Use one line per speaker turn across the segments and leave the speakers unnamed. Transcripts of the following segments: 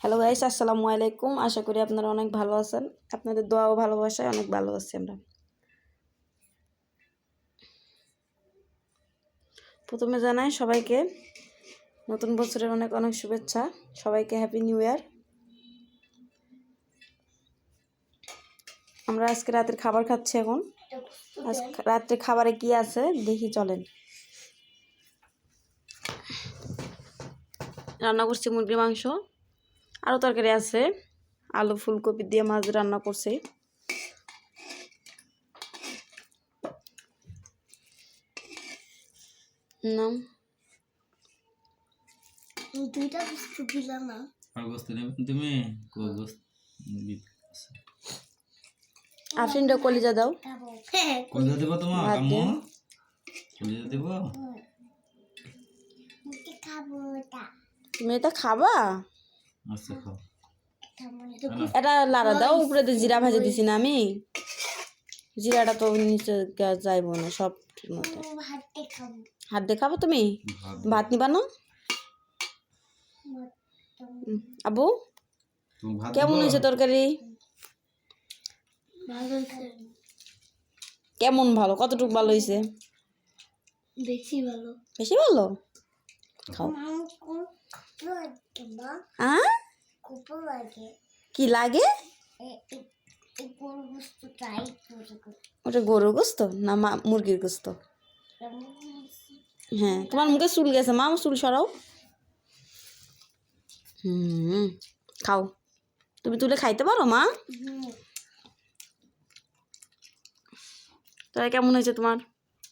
Hello guys আসসালামু আলাইকুম আশা করি আপনারা অনেক ভালো আছেন। আপনাদের দোয়া ও ভালোবাসায় অনেক ভালো আছি আমরা। প্রথমে জানাই সবাইকে, নতুন বছরের অনেক অনেক শুভেচ্ছা। সবাইকে হ্যাপি নিউ ইয়ার আমরা আজকে রাতের খাবার খাচ্ছি এখন। আজ রাত্রে খাবারে কি আছে? দেখি চলেন। রান্না করছি মুরগির মাংস। আরও তরকারি আছে। আলু ফুলকপি দিয়ে মাছ রান্না করছি। নাম?
দুইটা বস্তু দিলাম না?
আর গোস্ত নেবে তুমি? কো গোস্ত
আফরিনটা কলিজা দাও।
কলিজা দেবো তোমার? আম্মু? কলিজা দেবো?
খাব
তুমি এটা খাবা?
আচ্ছা খাও।
এটা লাড়া দাও উপরে দিয়ে জিরা ভেজে দিছি না আমি। জিরাটা তো নিচে যাইবো না সব ঠিক মতো। হাত দিয়ে খাব তুমি?
ভাত
নিবা না? আবু কেমন হয়েছে তরকারি? কেমন ভালো? কতটুকু ভালো হয়েছে?
বেশি ভালো।
বেশি ভালো? খাও। কি লাগে ওটা গরুর গোস্ত না মা মুরগির গোস্ত হ্যাঁ তোমার মুখে চুল গেছে মা চুল সরাও হুম খাও তুমি তুলে খাইতে পারো মা তাই কেমন হয়েছে তোমার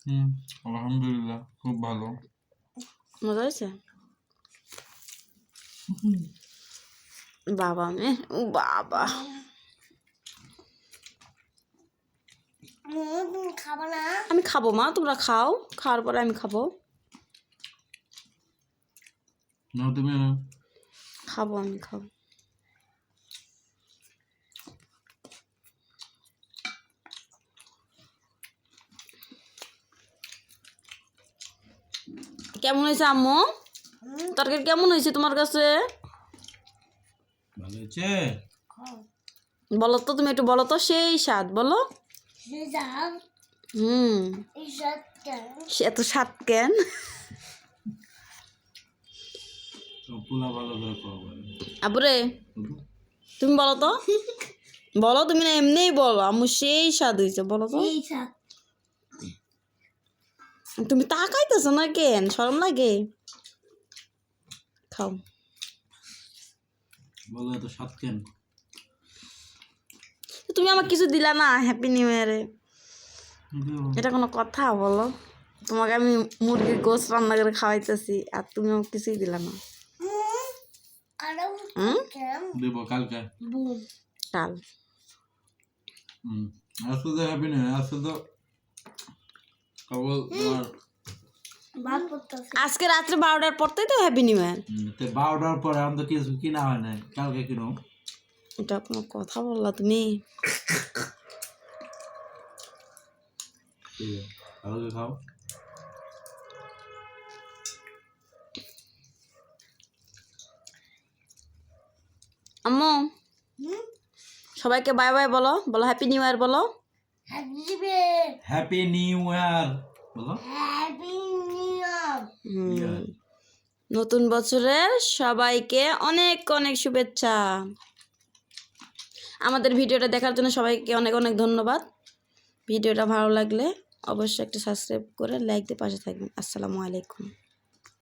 হুম আলহামদুলিল্লাহ খুব ভালো
মজা হয়েছে বাবা মে ও বাবা। আমি খাব মা তোমরা খাও খাওয়ার পরে আমি খাব।
না তুমি না
খাব আমি খাব। কেমন হয়েছে আম্মু? তরকারি কেমন হয়েছে তোমার কাছে?
ভালো হয়েছে?
বলো তো তুমি একটু বলো তো সেই স্বাদ বলো। হুম। সে এত স্বাদ কেন? আবুরে তুমি বলো তো। বলো তুমি না এমনিই বলো আম্মু সেই স্বাদ হয়েছে বলো তো। তুমি তাকাইতেছো না কেন? শরম লাগে? খাও।
বলো কেন?
তুমি আমার কিছু দিলা না হ্যাপি নিউ ইয়ারে এটা কোনো কথা বলো। তোমাকে আমি মুরগির গোস রান্না করে খাওয়াইতেছি আর তুমি আমাকে কিছুই দিলা না।
দেবো কালকে।
কাল।
তো হ্যাপি নেই আজকে তো কেবল তোমার
আজকে রাত্রে বারোটার পরতেই তো হ্যাপি নিউ ইয়ার
বারোটার পরে আমি তো কিছু কিনা হয় না কালকে কিনো
এটা কোনো কথা বললা তুমি।
খাও।
আম্মু সবাইকে বাই বাই বলো বলো হ্যাপি নিউ ইয়ার বলো।
হ্যাপি
নিউ ইয়ার বলো।
হ্যাপি
ইয়ার
নতুন বছরের সবাইকে অনেক অনেক শুভেচ্ছা। আমাদের ভিডিওটা দেখার জন্য সবাইকে অনেক অনেক ধন্যবাদ। ভিডিওটা ভালো লাগলে অবশ্যই একটা সাবস্ক্রাইব করে লাইক দিয়ে পাশে থাকবেন। আসসালামু আলাইকুম।